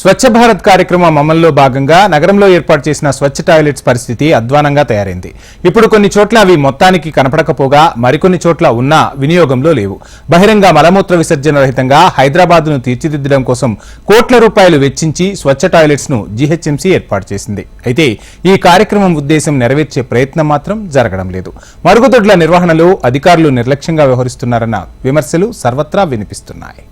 స్వచ్ఛ భారత్ కార్యక్రమం అమల్లో భాగంగా నగరంలో ఏర్పాటు చేసిన స్వచ్ఛ టాయిలెట్స్ పరిస్థితి అధ్వానంగా తయారైంది. ఇప్పుడు కొన్ని చోట్ల అవి మొత్తానికి కనపడకపోగా మరికొన్ని చోట్ల ఉన్నా వినియోగంలో లేవు. బహిరంగ మలమూత్ర విసర్జన రహితంగా హైదరాబాద్ను తీర్చిదిద్దడం కోసం కోట్ల రూపాయలు వెచ్చించి స్వచ్ఛ టాయిలెట్స్ను జీహెచ్ఎంసీ ఏర్పాటు చేసింది. అయితే ఈ కార్యక్రమం ఉద్దేశం నెరవేర్చే ప్రయత్నం మాత్రం జరగడం లేదు. మరుగుదొడ్ల నిర్వహణలో అధికారులు నిర్లక్ష్యంగా వ్యవహరిస్తున్నారన్న విమర్శలు సర్వత్రా వినిపిస్తున్నాయి.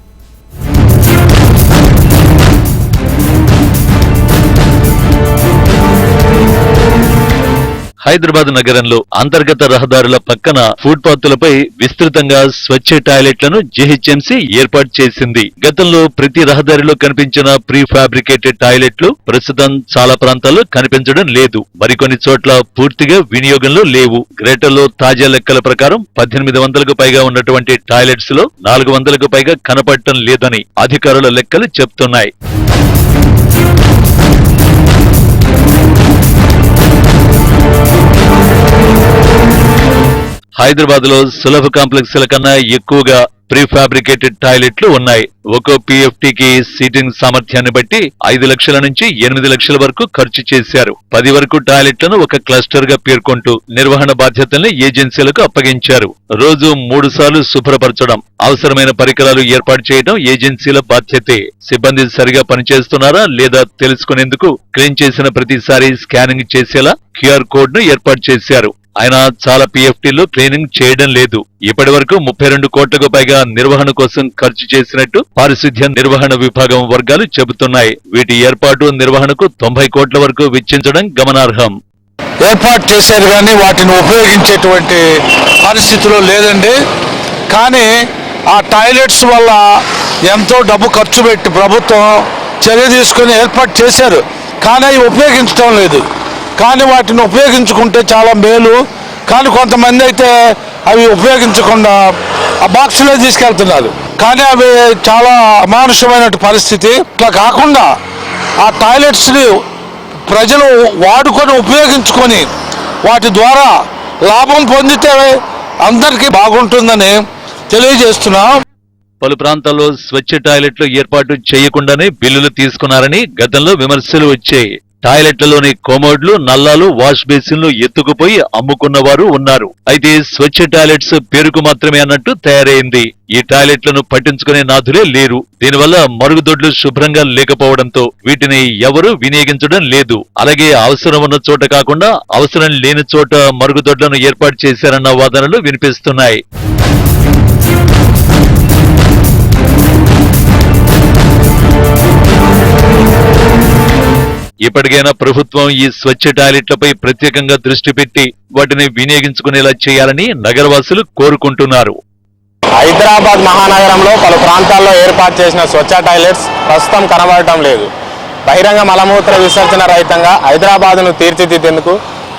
హైదరాబాద్ నగరంలో అంతర్గత రహదారుల పక్కన ఫుట్పాత్లపై విస్తృతంగా స్వచ్ఛ టాయిలెట్లను జీహెచ్ఎంసీ ఏర్పాటు చేసింది. గతంలో ప్రతి రహదారిలో కనిపించిన ప్రీ ఫ్యాబ్రికేటెడ్ టాయిలెట్లు ప్రస్తుతం చాలా ప్రాంతాల్లో కనిపించడం లేదు. మరికొన్ని చోట్ల పూర్తిగా వినియోగంలో లేవు. గ్రేటర్లో తాజా లెక్కల ప్రకారం పద్దెనిమిది వందలకు పైగా ఉన్నటువంటి టాయిలెట్స్లో నాలుగు వందలకు పైగా కనపడటం లేదని అధికారుల లెక్కలు చెప్తున్నాయి. హైదరాబాద్లో సులభ కాంప్లెక్స్ల కన్నా ఎక్కువగా ప్రీఫాబ్రికేటెడ్ టాయిలెట్లు ఉన్నాయి. ఒక్కో పిఎఫ్టికి సీటింగ్ సామర్థ్యాన్ని బట్టి ఐదు లక్షల నుంచి ఎనిమిది లక్షల వరకు ఖర్చు చేశారు. పది వరకు టాయిలెట్లను ఒక క్లస్టర్గా పేర్కొంటూ నిర్వహణ బాధ్యతల్ని ఏజెన్సీలకు అప్పగించారు. రోజు మూడు సార్లు శుభ్రపరచడం అవసరమైన పరికరాలు ఏర్పాటు చేయడం ఏజెన్సీల బాధ్యతే. సిబ్బంది సరిగా పనిచేస్తున్నారా లేదా తెలుసుకునేందుకు క్లీన్ చేసిన ప్రతిసారి స్కానింగ్ చేసేలా క్యూఆర్ కోడ్ను ఏర్పాటు చేశారు. ఆయన చాలా పిఎఫ్టీలు క్లీనింగ్ చేయడం లేదు. ఇప్పటి వరకు ముప్పై రెండు కోట్లకు పైగా నిర్వహణ కోసం ఖర్చు చేసినట్టు పారిశుద్ధ్య నిర్వహణ విభాగం వర్గాలు చెబుతున్నాయి. వీటి ఏర్పాటు నిర్వహణకు తొంభై కోట్ల వరకు వెచ్చించడం గమనార్హం. ఏర్పాటు చేశారు కానీ వాటిని ఉపయోగించేటువంటి పరిస్థితిలో లేదండి. కానీ ఆ టాయిలెట్స్ వల్ల ఎంతో డబ్బు ఖర్చు పెట్టి ప్రభుత్వం చర్య తీసుకొని ఏర్పాటు చేశారు. కానీ అవి ఉపయోగించడం లేదు. కానీ వాటిని ఉపయోగించుకుంటే చాలా మేలు. కానీ కొంతమంది అయితే అవి ఉపయోగించకుండా ఆ బాక్సులో తీసుకెళ్తున్నారు. కానీ అవి చాలా అమానుషమైన పరిస్థితి. ఇట్లా కాకుండా ఆ టాయిలెట్స్ని ప్రజలు వాడుకొని ఉపయోగించుకొని వాటి ద్వారా లాభం పొందితే అందరికీ బాగుంటుందని తెలియజేస్తున్నా. పలు ప్రాంతాల్లో స్వచ్ఛ టాయిలెట్లు ఏర్పాటు చేయకుండానే బిల్లులు తీసుకున్నారని గతంలో విమర్శలు వచ్చాయి. టాయిలెట్లలోని కోమోడ్లు నల్లాలు వాష్ బేసిన్లు ఎత్తుకుపోయి అమ్ముకున్న వారు ఉన్నారు. అయితే స్వచ్ఛ టాయిలెట్స్ పేరుకు మాత్రమే అన్నట్టు తయారైంది. ఈ టాయిలెట్లను పట్టించుకునే నాథులే లేరు. దీనివల్ల మరుగుదొడ్లు శుభ్రంగా లేకపోవడంతో వీటిని ఎవరు వినియోగించడం లేదు. అలాగే అవసరం ఉన్న చోట కాకుండా అవసరం లేని చోట మరుగుదొడ్లను ఏర్పాటు చేశారన్న వాదనలు వినిపిస్తున్నాయి. ఇప్పటికైనా ప్రభుత్వం ఈ స్వచ్ఛ టాయిలెట్లపై ప్రత్యేకంగా దృష్టి పెట్టి వాటిని వినియోగించుకునేలా చేయాలని నగరవాసులు కోరుకుంటున్నారు. హైదరాబాద్ మహానగరంలో పలు ప్రాంతాల్లో ఏర్పాటు చేసిన స్వచ్ఛ టాయిలెట్స్ ప్రస్తుతం కనబడటం లేదు. బహిరంగ మలమూత్ర విసర్జన రహితంగా హైదరాబాద్ను తీర్చిదిద్దేందుకు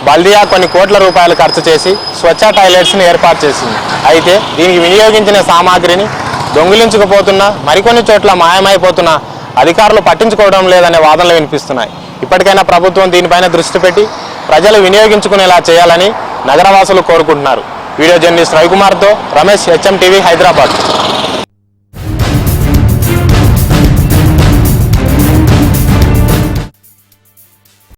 బల్దియా కొన్ని కోట్ల రూపాయలు ఖర్చు చేసి స్వచ్ఛ టాయిలెట్స్ని ఏర్పాటు చేసింది. అయితే దీనికి వినియోగించిన సామాగ్రిని దొంగిలించుకుపోతున్న మరికొన్ని చోట్ల మాయమైపోతున్న అధికారులు పట్టించుకోవడం లేదనే వాదనలు వినిపిస్తున్నాయి. ఇప్పటికైనా ప్రభుత్వం దీనిపైన దృష్టి పెట్టి ప్రజలు వినియోగించుకునేలా చేయాలని నగరవాసులు కోరుకుంటున్నారు. వీడియో జర్నలిస్ట్ రవికుమార్తో రమేష్ హెచ్ఎం టీవీ హైదరాబాద్.